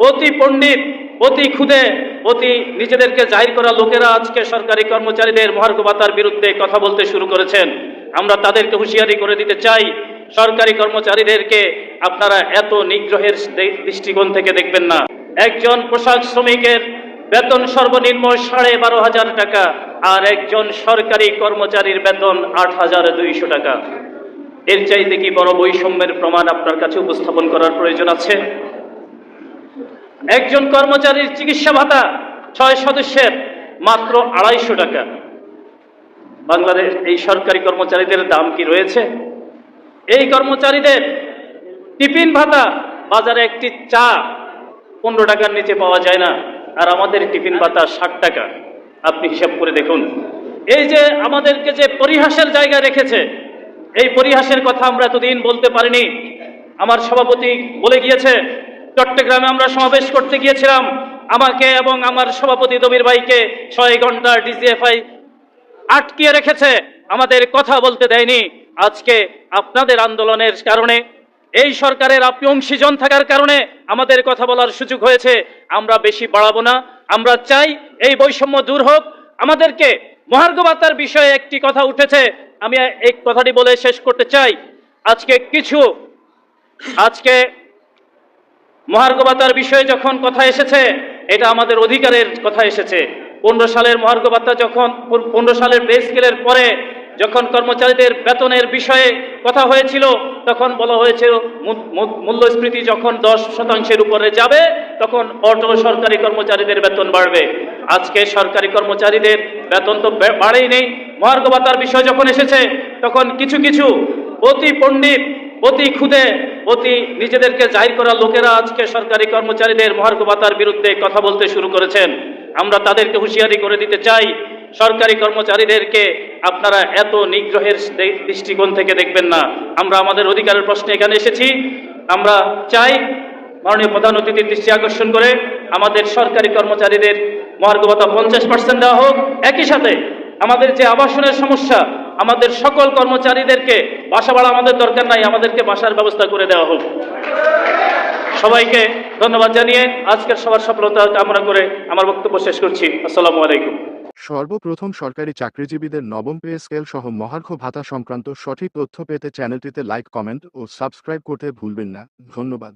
অতি পণ্ডিত, অতি ক্ষুদে, অতি নিজেদেরকে জাহির করা লোকেরা আজকে সরকারি কর্মচারীদের মহার্ঘ ভাতার বিরুদ্ধে কথা বলতে শুরু করেছেন। আমরা তাদেরকে হুঁশিয়ারি করে দিতে চাই, সরকারি কর্মচারীদেরকে আপনারা এত নিগ্রহের দৃষ্টিকোণ থেকে দেখবেন না। একজন পোশাক শ্রমিকের বেতন সর্বনিম্ন সাড়ে বারো হাজার টাকা আর একজন সরকারি কর্মচারীর বেতন আট হাজার দুইশো টাকা। এর চাইতে কি বড় বৈষম্যের প্রমাণ আপনার কাছে উপস্থাপন করার প্রয়োজন আছে? একজন কর্মচারীর চিকিৎসা ভাতা ছয় সদস্যের মাত্র আড়াইশো টাকা। বাংলাদেশ এই সরকারি কর্মচারীদের দাম কি রয়েছে? এই কর্মচারীদের টিফিন ভাতা বাজারে একটি চা পনেরো টাকার নিচে পাওয়া যায় না, আর আমাদের টিফিন ভাতা ষাট টাকা। আপনি হিসাব করে দেখুন। এই যে আমাদেরকে যে পরিহাসের জায়গায় রেখেছে, এই পরিহাসের কথা আমরা এতদিন বলতে পারিনি। আমার সভাপতি বলে গিয়েছে চট্টগ্রামে আমরা সমাবেশ করতে গিয়েছিলাম। আমাকে এবং আমার সভাপতি দবির ভাইকে ছয় ঘণ্টা ডিজিএফআই আটকিয়ে রেখেছে। আমাদের কথা বলতে দেয়নি। আজকে আপনাদের আন্দোলনের কারণে, এই সরকারের আপনি অংশীজন থাকার কারণে আমাদের কথা বলার সুযোগ হয়েছে। আমরা বেশি বাড়াবো না। আমরা চাই এই বৈষম্য দূর হোক। আমাদেরকে মহার্ঘমাতার বিষয়ে একটি কথা উঠেছে। আমি এই কথাটি বলে শেষ করতে চাই। আজকে কিছু, আজকে মহার্ঘ ভাতার বিষয়ে যখন কথা এসেছে, এটা আমাদের অধিকারের কথা এসেছে। পনেরো সালের মহার্ঘ ভাতা যখন, পনেরো সালের পে স্কেলের পরে যখন কর্মচারীদের বেতনের বিষয়ে কথা হয়েছিল, তখন বলা হয়েছিল মূল্যস্ফীতি যখন দশ শতাংশের উপরে যাবে, তখন অটো সরকারি কর্মচারীদের বেতন বাড়বে। আজকে সরকারি কর্মচারীদের বেতন তো বাড়েই নেই। মহার্ঘ ভাতার বিষয় যখন এসেছে, তখন কিছু কিছু অতি পণ্ডিত অতি ক্ষুদে, অতি নিজেদেরকে জাহির করা লোকেরা আজকে সরকারি কর্মচারীদের মহার্ঘ ভাতার বিরুদ্ধে কথা বলতে শুরু করেছেন। আমরা তাদেরকে হুঁশিয়ারি করে দিতে চাই, সরকারি কর্মচারীদেরকে আপনারা এত নিগ্রহের দৃষ্টিকোণ থেকে দেখবেন না। আমরা আমাদের অধিকারের প্রশ্নে এখানে এসেছি। আমরা চাই মাননীয় প্রধান অতিথির দৃষ্টি আকর্ষণ করে আমাদের সরকারি কর্মচারীদের মহার্ঘ ভাতা পঞ্চাশ পার্সেন্ট দেওয়া হোক। একই সাথে আমাদের যে আবাসনের সমস্যা আমাদের সকল কর্মচারীদেরকে বাসা ভাড়া আমাদের দরকার নাই, আমাদেরকে বাসার ব্যবস্থা করে দেওয়া হোক। সবাইকে ধন্যবাদ জানিয়ে আজকের সবার সফলতা কামনা করে আমার বক্তব্য শেষ করছি। আসসালামু আলাইকুম। সর্বপ্রথম সরকারি চাকরিজীবীদের নবম পে স্কেল সহ মহার্ঘ ভাতা সংক্রান্ত সঠিক তথ্য পেতে চ্যানেলটিতে লাইক, কমেন্ট ও সাবস্ক্রাইব করতে ভুলবেন না। ধন্যবাদ।